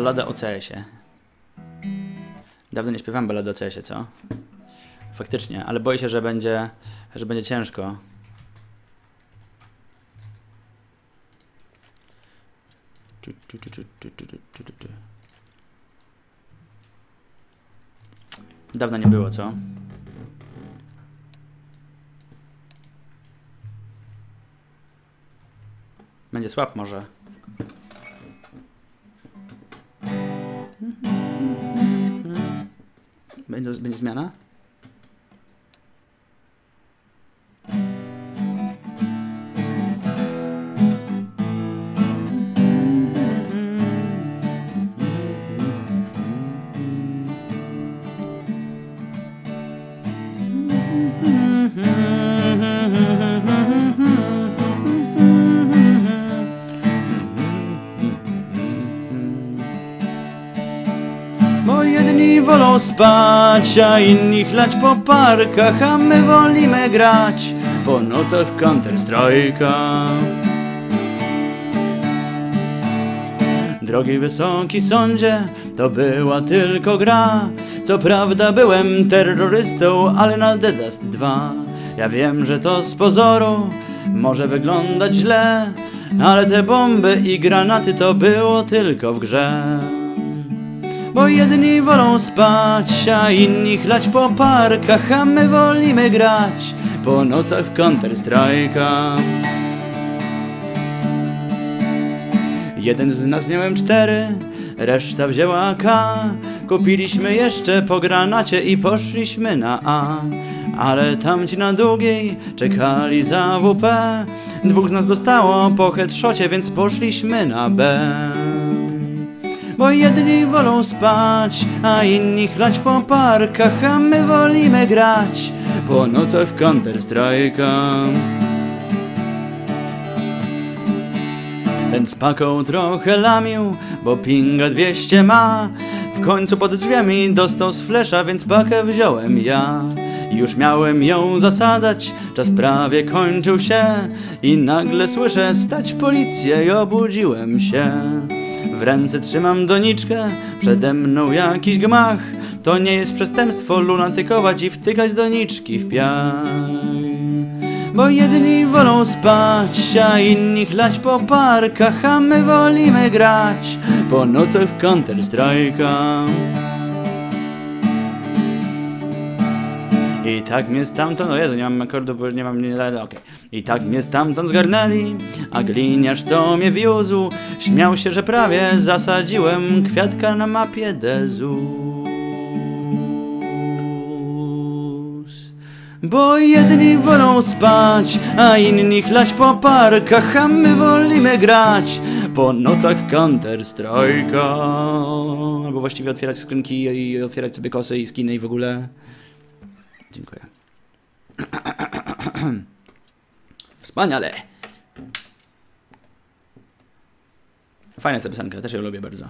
Ballada o CS-ie. Dawno nie śpiewałem ballady o CS-ie, co? Faktycznie, ale boję się, że będzie, że będzie ciężko. Dawno nie było, co? Będzie słab może. Będzie, zmiana? Spać, a inni chlać po parkach, a my wolimy grać po nocach w Counter Strike'a. Drogi wysoki sądzie, to była tylko gra. Co prawda byłem terrorystą, ale na Dedast 2. Ja wiem, że to z pozoru może wyglądać źle, ale te bomby i granaty to było tylko w grze. Bo jedni wolą spać, a inni chlać po parkach, a my wolimy grać po nocach w Counter Strike'a. Jeden z nas miałem cztery, reszta wzięła K. Kupiliśmy jeszcze po granacie i poszliśmy na A. Ale tamci na długiej czekali za WP. Dwóch z nas dostało po headshocie, więc poszliśmy na B. Bo jedni wolą spać, a inni chlać po parkach, a my wolimy grać po nocach w Counter Strike'a. Ten z paką trochę lamił, bo pinga 200 ma. W końcu pod drzwiami dostał z flesza, więc pakę wziąłem ja. Już miałem ją zasadzać, czas prawie kończył się i nagle słyszę stać policję i obudziłem się. W ręce trzymam doniczkę, przede mną jakiś gmach. To nie jest przestępstwo lunatykować i wtykać doniczki w piach. Bo jedni wolą spać, a inni chlać po parkach, a my wolimy grać po nocach w Counter I tak mnie stamtąd, o Jezu, nie mam akordu, bo nie mam, nie, okej. I tak mnie stamtąd zgarnęli, a gliniarz, co mnie wiózł, śmiał się, że prawie zasadziłem kwiatka na mapie Dezus. Bo jedni wolą spać, a inni chlać po parkach, a my wolimy grać po nocach w Counter Strike'a. Albo właściwie otwierać skrzynki i otwierać sobie kosy i skiny i w ogóle. Dziękuję. Wspaniale. Fajna jest ta piosenka, też ją lubię bardzo.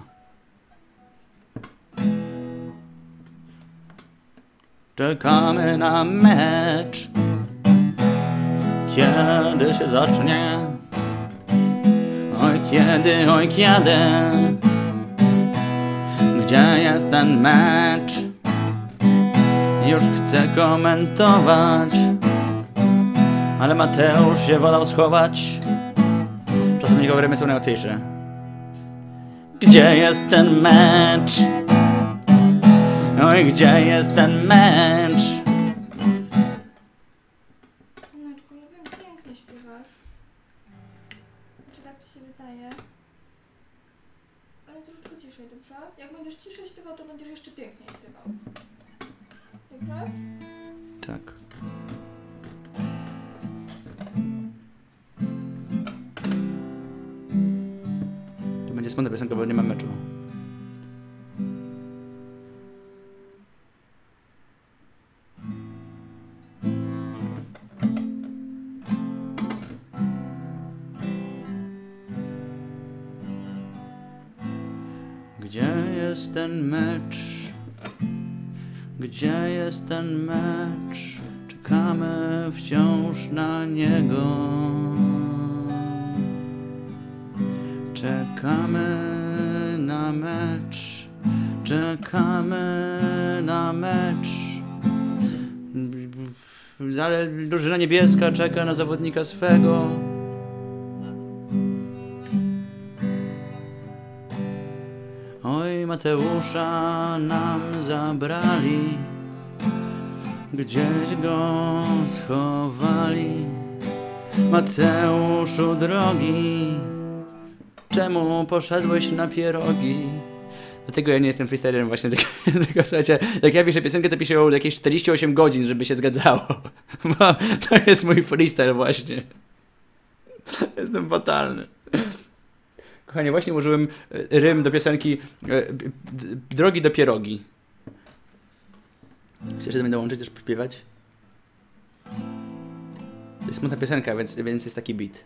Czekamy na mecz. Kiedy się zacznie? Oj kiedy, oj kiedy? Gdzie jest ten mecz? Już chcę komentować, ale Mateusz się wolał schować. Czasem jego gry są najłatwiejsze. Gdzie jest ten mecz? Oj, gdzie jest ten mecz? Neczku, ja wiem, pięknie śpiewasz. Czy tak ci się wydaje? Ale troszeczkę ciszej, dobrze? Jak będziesz ciszej śpiewał, to będziesz jeszcze piękniej śpiewał. Tak. To będzie smutna piosenka, bo nie ma meczu. Gdzie jest ten mecz? Gdzie jest ten mecz? Czekamy wciąż na niego. Czekamy na mecz, czekamy na mecz. Ale drużyna niebieska czeka na zawodnika swego. Oj, Mateusza nam zabrali, gdzieś go schowali. Mateuszu drogi, czemu poszedłeś na pierogi? Dlatego ja nie jestem freestylerem właśnie, tylko, tylko słuchajcie, jak ja piszę piosenkę, to piszę ją jakieś 48 godzin, żeby się zgadzało. Bo to jest mój freestyle właśnie. Jestem fatalny. Kochanie, właśnie użyłem e, rym do piosenki e, Drogi do pierogi. Chcesz, że będę łączyć też śpiewać? To jest smutna piosenka, więc, więc jest taki beat.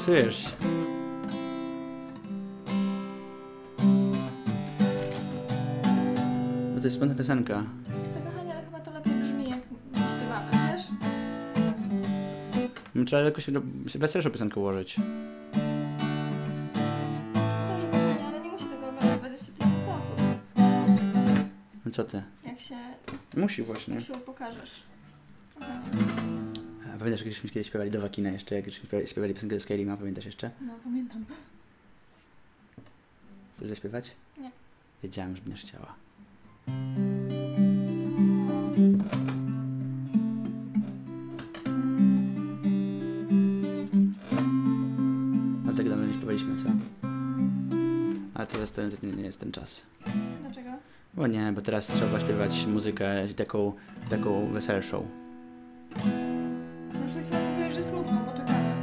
A stresujesz się. Bo to jest smutna piosenka. Wiesz co, kochanie, ale chyba to lepiej brzmi, jak śpiewamy, wiesz? No, Trzeba jakoś no, weselszą piosenkę ułożyć. Kochanie, ale nie musi tego oglądać 20 tysięcy osób. No co ty? Jak się, Musi właśnie. jak się pokażesz. Kochanie. Pamiętasz, jak żeśmy kiedyś śpiewali do Wakina jeszcze, jak żeśmy śpiewali piosenkę Skyrima, pamiętasz jeszcze? No, pamiętam. Chcesz zaśpiewać? Nie. Wiedziałem, że będziesz chciała. A tak dawno nie śpiewaliśmy, co? Ale teraz to nie, nie jest ten czas. Dlaczego? Bo nie, bo teraz trzeba śpiewać muzykę taką, taką weselszą. Przed chwilą mówiłeś, że smutno, bo czekamy.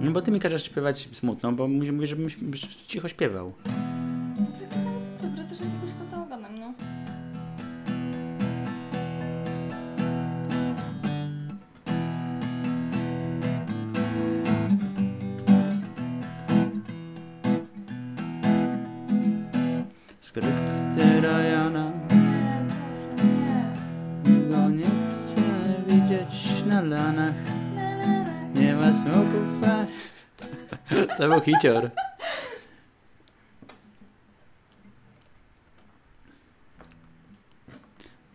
No bo ty mi każesz śpiewać smutno, bo mówisz, żebym cicho śpiewał. Dobrze, kochanie, co ty? Wracasz jakiegoś kąta ogonem, no. Skrypty ma smoków, a... To był hicior.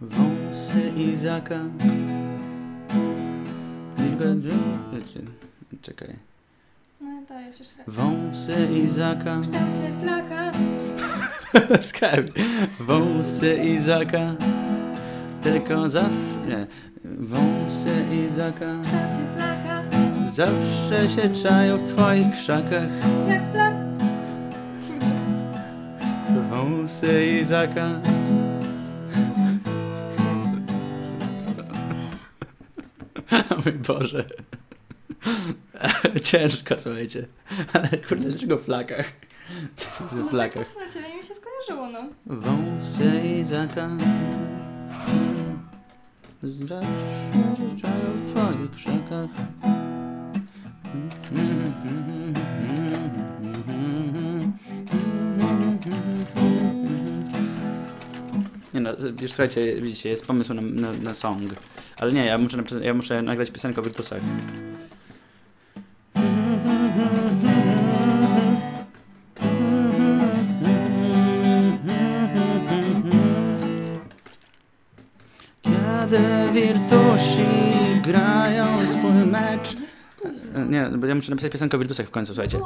Wąsy Izaka. Czekaj. No, dajesz jeszcze raz. Wąsy Izaka. W kształcie flaka. Skarb. Wąsy Izaka. Tylko zawsze. Wąsy Izaka. W kształcie flaka. Zawsze się czają w twoich krzakach. Jak flak. Wąsy Izaka. Mój Boże. Ciężko, słuchajcie. Ale kurde, dlaczego w flakach? Co to jest No w tak flakach? patrzę na ciebie mi się skojarzyło, no. Wąsy Izaka. Zawsze się czają w twoich krzakach. Nie no, już słuchajcie, widzicie, jest pomysł na, na, na song. Ale nie, ja muszę, ja muszę nagrać piosenkę o wirtusach. Nie, bo ja muszę napisać piosenkę o wirtusach w końcu, słuchajcie.